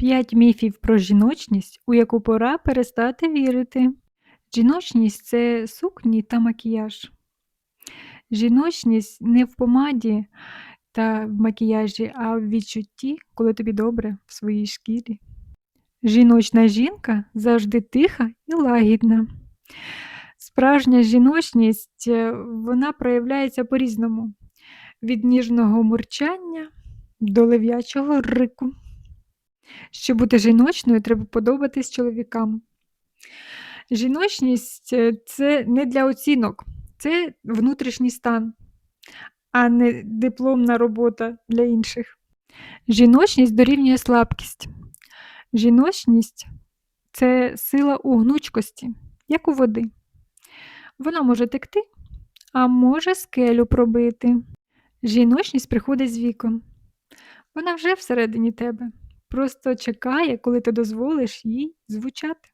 П'ять міфів про жіночність, у яку пора перестати вірити. Жіночність це сукні та макіяж. Жіночність не в помаді та в макіяжі, а в відчутті, коли тобі добре в своїй шкірі. Жіночна жінка завжди тиха і лагідна. Справжня жіночність е, вона проявляється по-різному: від ніжного мурчання до лев'ячого рику. Щоб бути жіночною, треба подобатись чоловікам. Жіночність е, це не для оцінок, це внутрішній стан, а не дипломна робота для інших. Жіночність дорівнює слабкість. Жіночність це сила у гнучкості, як у води. Вона може текти, а може скелю пробити. Жіночність приходить з віком. Вона вже всередині тебе. Просто чекає, коли ти дозволиш їй звучати.